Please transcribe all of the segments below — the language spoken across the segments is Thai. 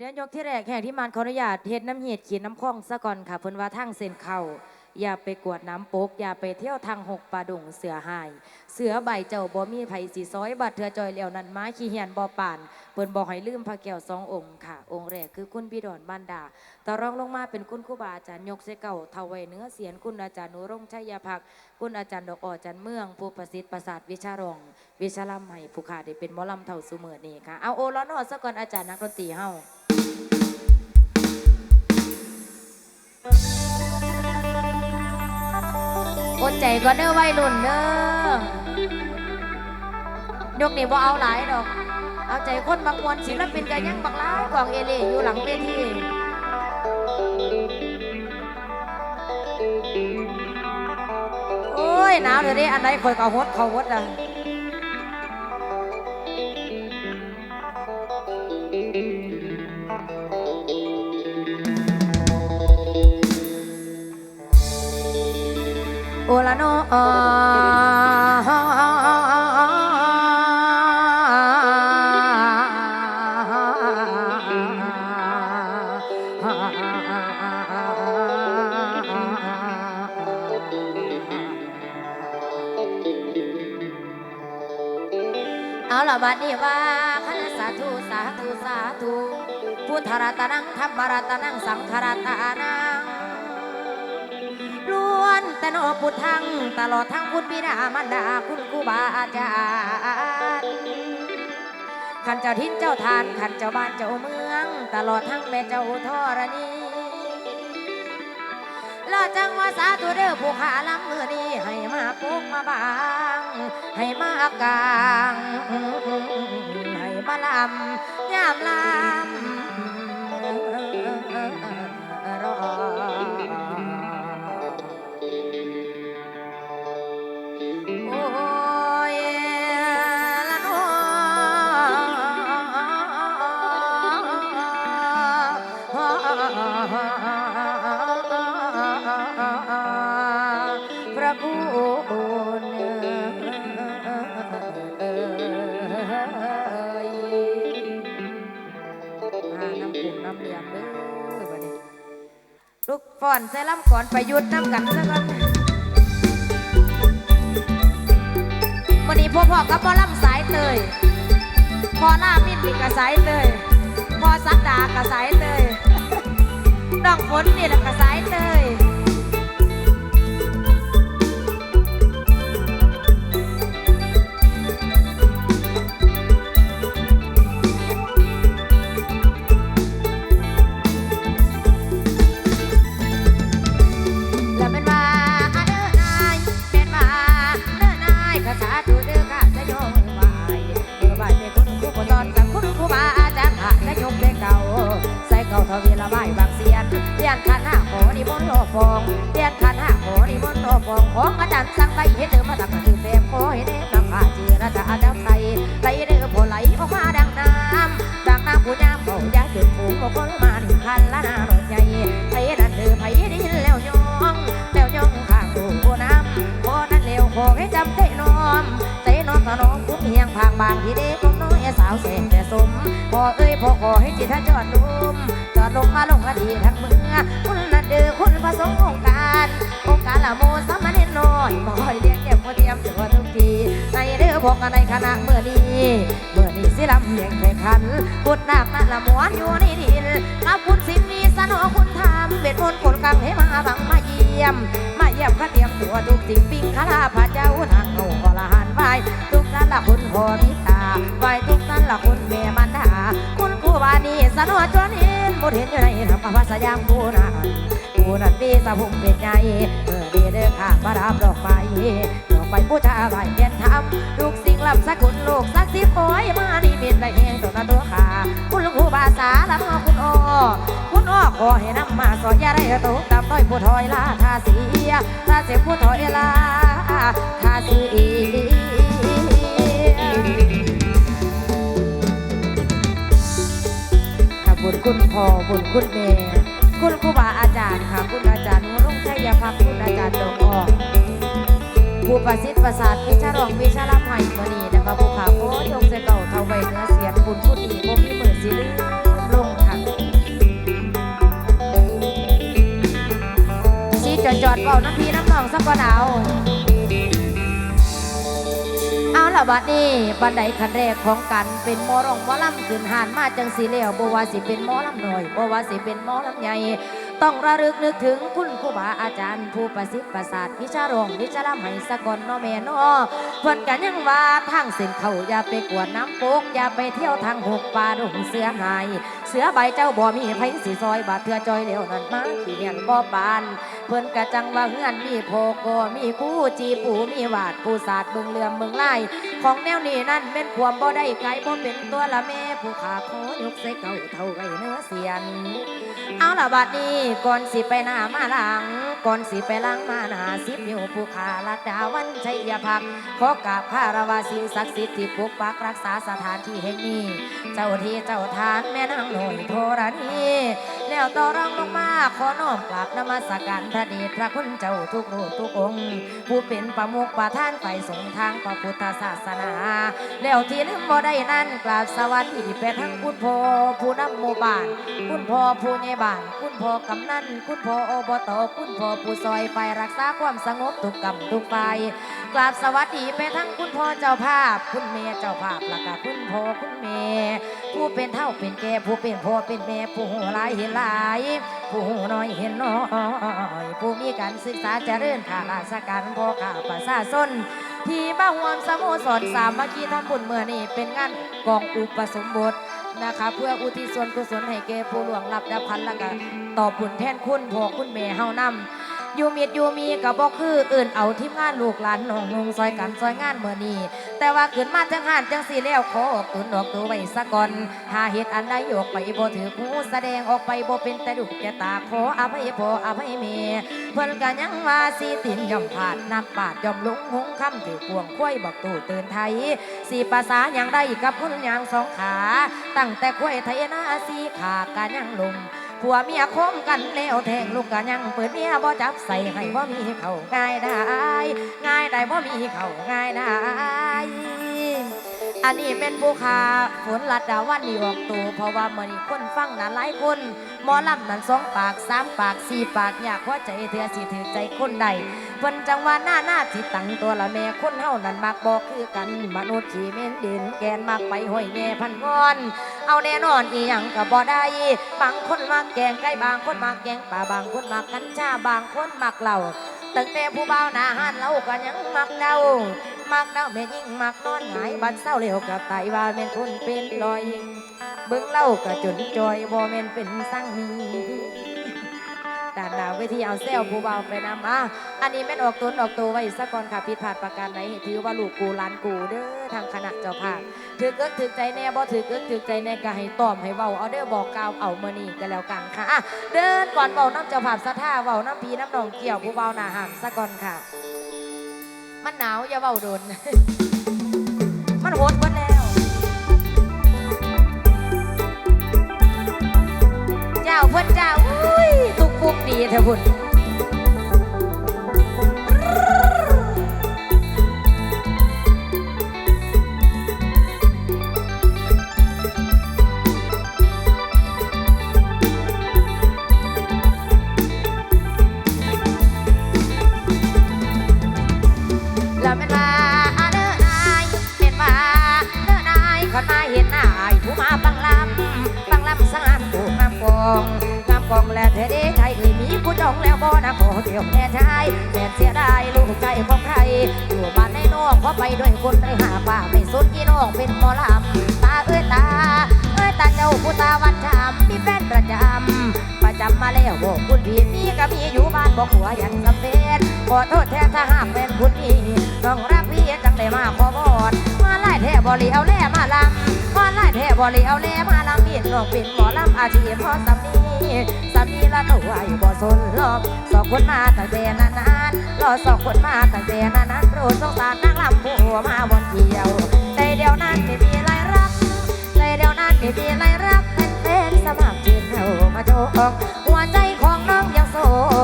เดี๋ยวยกที่แรกแห่ที่มานขออนุญาตเฮ็ดน้ำเหียดขีดน้ำคลองซะก่อนค่ะเพิ่นว่าทั้งเส้นเข่า อย่าไปกวดน้ำปกอย่าไปเที่ยวทางหกปลาดุงเสือหาย เสือใบเจ้าบ่มีไผสีซอยบัดเถือจอยเหลียวนั้นม้าขี้เหียนบ่ป่านเพิ่นบอกให้ลืมพระแก้วสององค์ค่ะ องค์แรกคือคุณพี่ดอนบานดาต่อรองลงมาเป็นคุณครูบาอาจารย์ยกเสเก่าเทาไว้เนื้อเสียนคุณอาจารย์นุรงชัยพักคุณอาจารย์ดอกอ่อจันเมือง ผู้ประสิทธิ์ประสาทวิชารอง วิชาลำใหม่ผู้ขาได้เป็นหมอลำเท่าสุเมือนี่ค่ะเอาโอล้อนหอซะก่อนอาจารย์นักดนตรีเฮา ใจก็เด้อวัยรุ่นเด้อยกนี่บ่เอาหลายดอก เอาใจคนบางมวลศิลปินก็ยังบักหลายกวางเอเล่อยู่หลังเวทีโอ้ยหนาวเดี๋ยวนี้อันไหนคอยเขาฮดเขาฮดอะ โอละโนอเอาละบัดนี้ว่าคันสาธุสาธุสาธุพุทธรัตนังธรรมรัตนังสังฆรัตนัง นแต่นอพุทธังตลอดทั้งคุณบิดามารดาคุณครูบาอาจารย์ขันเจ้าทินเจ้าทานขันเจ้าบ้านเจ้าเมือง ตลอดทั้งแม่เจ้าธรณีลาจังว่าสาธุเด้อผู้ขาลำมือนี้ให้มาปุกมาบาง ให้มากลางให้มาลำยามลำรอ องเด้อบัดนี้ลูกฟ้อนใส่ลำก่อนประยุทธ์น้ำกันซะก่อนวันนี้พ่อพ่อกับพ่อลำสายเตยพ่อล่ามิดนี่กระสายเตยพ่อสักดากระสายเตยน้องฝนนี่แหละกระสายเตย ใส่เก่าทวีละใบบางเสียนเรียนขันห้าขอนิมนต์โลฟองเรียนขันห้าขอนิมนต์โลฟองของอาจารย์สั่งไปเห็นเดิมมาตักถือเต็มขอให้เด็กนำพาจีราชาดับใส่ไหลเด้อพอไหลออกมาดังน้ำดังน้ำผู้ยามเบายาจุดผูกคนมาหนึ่งคันละนารถใหญ่ไผนั่นเด้อไผได้ยินแล้วยองแล้วยองข้างดูน้ำพอนั้นเร็วขอให้จำใจน้อมใจน้อมถนอมคุ้มเฮียงพางบางที่เด็กน้อย สาวเสงแต่สมพอเอ้ยพอขอให้จิตท่านจอดลุมจอดลงมาลงอดีทั้งเมือคุณนั่นเดือคุณพระสงฆ์องค์การองค์การละโมสามเณรน้อยบ่อยเลี้ยงแก้มโมเทียมตัวทุกทีในเด้อพวกกันในคณะเมื่อนี้เมื่อนี้สิลำเลียงแข่งขันพุทธนาคนั่นละมวนอยู่ในดินรับคุณสิมีสนอคุณธรรมเบ็ดมนต์คนกังให้มาบังไมา เยี่ยม มาเยี่ยมข้าเตรียมตัวทุกสิ่งปิ้งคาราพระเจ้านางโง่อรหันไหวทุกนั้นละคุณพอมิตาไหวทุกนั้นละคุณแม่มันดาคุณครูวานีสนวจนเห็นหมดเห็นอยู่ในธรรมภาษายามกูนากูนั่นปีสะพุงเป็นไงเมื่อดีเด้อข้ามารับดอกไม้ ไม้ผู้ชายไหวเปลี่ยนทำลูกสิ่งลำสักคุณลูกสักสิบโอยมานี่มินได้เองตัวนาตัวขาคุณครูบาสาละน้อคุณอ้อคุณอ้อขอให้นำมาสอนยาได้ตกตามต้อยผู้ถอยลาทาเสียทาเสียผู้ถอยลาทาเสียบุญคุณพ่อบุญคุณแม่คุณครูบาอาจารย์ค่ะ คุณอาจารย์วรุ่งชัยพักคุณอาจารย์ดอกออก ผู้ประสิทธิ์ประสาทพิชารองวิชาลำไห้ตัวนี้นะคะผู้ขาโคยงเสเก่าเทาไว้เนื้อเสียงบุญผู้ดีบ่มีมือสิลืมลงค่ะสีจอดจอดเป่าน้ำพีน้ำหนองสักก่อนาวเอาละบัดนี้บันไดขันแรกของกันเป็นมอรองมอลำขึ้นหานมาจังสีเหลวบัว่สิเป็นมอลำหน่อยบัว่สิเป็นมอลำใหญ่ ต้องระลึกนึกถึงคุณครูบาอาจารย์ ผู้ประสิทธิ์ประสาทวิชารงวิชาลำไห้สกลนเนาะแมนอเพิ่นกันยังว่าทางเส้นเขาอย่าไปกวนน้ำโปกอย่าไปเที่ยวทางหกป่าดงเสือหาย เสือใบเจ้าบ่มีไผสีซอยบาดเทือจอยเหลวนั่นมาขี่เหียนบ่ปาน เพิ่นกะจังว่าเฮือนมีโพโกมีกู้จีปูมีวาดปูศาสตร์เบืองเลื่อมเบืองไล่ของแนวนี้นั่นเป็นความบ่ได้ไกลบ่เป็นตัวละแม่ผู้ขาขอยกใส่เก่าเท่าไรเนื้อเสียน เอาละบัดนี้ก่อนสิไปหน้ามาหลัง ก่อนสิไปหลังมาหน้าสิบนิ้วผู้ขาลัดดาวันชัยพักขอกราบพระราวาสิ่งศักดิ์สิทธิ์ที่ปกปักรักษาสถานที่แห่งนี้ เจ้าที่เจ้าทานแม่นางหน่อยโทรณีแล้วต่อรองลงมาขอน้อมกราบนมัสการพระเดชพระคุณเจ้าทุกรูปทุกองค์ ผู้เป็นประมุขประธานฝ่ายสงทางพระพุทธศาสนา แล้วที่ลืมบ่ได้นั่นกราบสวัสดีไปทั้งคุณพ่อผู้นำหมู่บ้าน คุณพ่อผู้ใหญ่บ้าน คุณพ่อกำนัน คุณพ่ออบตคุณพ่อผู้ซอยฝ่ายรักษาความสงบทุกกำทุกฝ่ายกราบสวัสดีไปทั้งคุณพ่อเจ้าภาพ คุณแม่เจ้าภาพและก็คุณพ่อคุณแม่ผู้เป็นเท่าเป็นแก่ผู้เป็นพ่อเป็นแม่ผู้หูหลายเห็นหลาย ผู้หูน้อยเห็นน้อยผู้มีการศึกษาเจริญข้าราชการพ่อข้าประชาชนที่บ้าหวมสโมสรสามัคคีทำบุญเมื่อนี้เป็นงานกองอุปสมบทนะคะเพื่ออุทิศส่วนกุศลให้แก่ผู้หลวงลับดับพันแล้วก็ตอบบุญแทนคุณพ่อคุณแม่เฮานำ อยู่มีดอยู่มีก็บ่คืออื่นเอาทีมงานลูกหลานน้องนุงซอยกันซอยงานเมื่อนี้แต่ว่าขึ้นมาจังหานจังสีแล้วขอออกตุนออกตัวไว้สะก่อนหาเหตุอันใดออกไปบ่ถือหูแสดงออกไปบ่เป็นแต่ดุกแกตาขออภัยพ่ออภัยแม่เพิ่นก็ยังว่าสีตินย่อมผาดนับปาดย่อมลุงหงคำถือพวงคุ้ยบอกตู่ตื่นไทยสีภาษาอย่างได้กับคุณอย่างสองขา ตั้งแต่กล้วยไทยนาสีขากันยังลม ผัวเมียคมกันแล้วแทงลูกกันยังเปิดเมียบ่จับใส่ให้บ่มีเขาง่ายได้ง่ายได้บ่มีเขาง่ายได้ อันนี้เป็นผู้ขาฝนลัดดาวันนี่ออกตัวเพราะว่ามื่อนคนฟังนั้นหลายคนหมอลำนั้นสองปากสามปากสี่ปากอยากว่าใจเธอสิถือใจคนใดเพิ่นจังว่าหน้าหน้าสิตั้งตัวละแม่คนเฮานั้นมักบอกคือกันมนุษย์ขี้เม่นดินแกนมักไปห้อยแง่พันงอน เอาแน่นอนอีหยังก็บ่ได้บางคนมักแกงไก่บางคนมักแกงป่าบางคนมักกัญชาบางคนมักเหล้าตั้งแต่ผู้บ่าวหน้าหันเราก็ยังมักเดา มักเดาแม่ยิ่งมักนอนหงายบัดเศร้าเร็วกับไตว่าแม่นคนเป็นรอยเบิ่งเล่าก็จนจอยบ่แม่นเป็นสั่งมีด้านหน้าเวทีเอาแซวผู้เบาไปนำอะอันนี้แม่นออกตนออกตัวไว้สักก่อนค่ะผิดพลาดประการใดถือว่าลูกกูหลานกูเด้อทางคณะเจ้าภาพถือเกิดถือใจแน่บ่ถือเกิดถือใจแน่ก็ให้ตอมให้เว้าเอาเด้อบอกกล่าวเอามื้อนี้ก็แล้วกันค่ะอะเดินก่อนเว้าน้ำเจ้าภาพสะท่าเว้าน้ำพีน้ำนองเกี่ยวผู้เบาหน้าหันสักก่อนค่ะ มันหนาวอย่าเบาโดน มันโหดหมดแล้ว เจ้าเพิ่นเจ้าอุ้ยตุกปุกดีเถอะพุ่น กองแล้วเธอได้ใจเอ่ยมีผู้จองแล้วบ่นะขอเดียวแน่ใจแสนเสียดายลูกใจของใครอยู่บ้านในนอกเพราะไปด้วยคนไปหาป้าไม่สนกี่น้องเป็นหมอลำตาเอ้ยตาเอ้ยตาเจ้าผู้ตาวันจำมีแฟนประจำประจำมาแล้วบอกคุณพี่นี่ก็มีอยู่บ้านบอกหัวอยังสำเป็นขอโทษแทนถ้าหากเป็นคุณพี่ต้องรักพี่จังได้มาขอบอนมาไล่ แท่บริเอาแล่มาลำมาไล่แท่บริเอาแล่มาลำบิดน้องเป็นหมอลำอาชีพพอสำนีสำนีละตัวอยู่บ่สนรอบสองคนมาตั้งแต่นานๆรอสองคนมาตั้งแต่นานๆโปรดสงสารนางลำผู้มาบนเกี่ยวใจเดียวนั้นไม่มีอะไรรักใจเดียวนั้นไม่มีอะไรรักเป็นเป็นสมัครจิตเข้ามาโจกหัวใจของน้องยังโส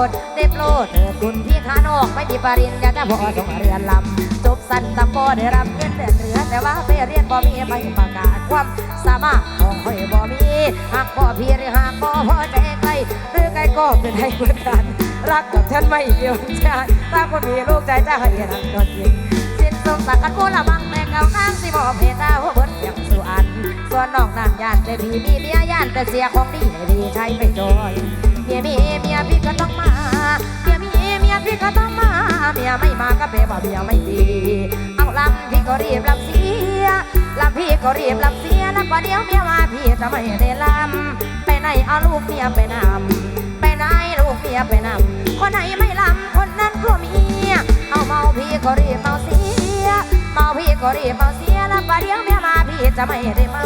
ดได้โปรดเถิดคุณพี่ขานอกไม่มีปริญญาจะพอส่งเรียนลำจบสั้นตำบ่ได้รับเงินเดือนเหลือ แต่ว่าไปเรียนบ่มีใบประกาศความสามารถของข่อยบ่มีหากบ่พี่หรือหากบ่พอใจใครหรือใครก็เป็นให้เหมือนกัน รักกับฉันไม่เกี่ยวใจถ้าคนมีลูกใจจะให้รักก็จริงสิ้นสงสักกันพูละบังแต่เก่าข้างสิบอกเพตาหัวเบิดอย่างสุอันส่วนนอกนั่นย่านแต่พี่มีเมียย่านแต่เสียของดีให้พี่ใช้ไปจอยเมียมีเมียพี่ก็ต้องมาเมียมีเมียพี่ก็ต้องมาเมียไม่มาก็แปลว่าเมียไม่ดี ลำพี่ก็รีบลำเสียลำพี่ก็รีบลำเสียแล้วก็เดี๋ยวเมียมาพี่จะไม่ได้ลำไปไหนเอาลูกเมียไปนำไปไหนลูกเมียไปนำคนไหนไม่ลำคนนั้นก็เมียเอาเมาพี่ก็รีบเมาเสียเมาพี่ก็รีบเมาเสียแล้วก็เดี๋ยวเมียมาพี่จะไม่ได้เมา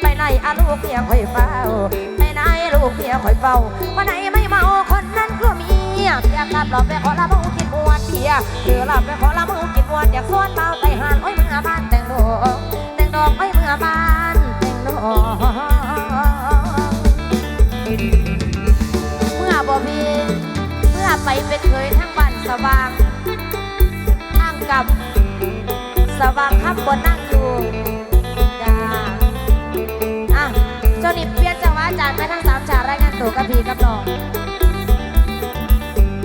ไปไหนเอาลูกเมียคอยเฝ้าไปไหนลูกเมียคอยเฝ้าวันไหนไม่เมาคนนั้นก็เมียเพียกลับหลอบไปขอละเมากินมวเพียหรือหลับไปขอละเมากิน วนอยากสวนเมาไต่หานโอ้ยเมื่อบ้านแต่งดอกแต่งดอกโอ้ยเมื่อบ้านแต่งดอกเมื่อบ่พีเมื่อไปเป็นเคยทั้งบ้านสว่างทางกับสว่างขับบนนั่งอยู่จ้าอะเจ้านี่เปลี่ยนจังหวะอาจารย์ไปทั้งสามฉากรายงานตัวกับพี่กับน้อง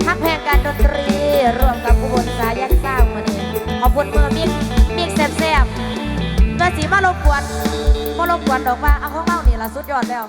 ทักแพงการดนตรีร่วมกับผู้บนสายันสร้ ขอบคุณมือมิกมิกแซ่บๆเมื่อสีมาลบกวนมาลบกวนดอกว่าเอาของเรานี่ละสุดยอดแล้ว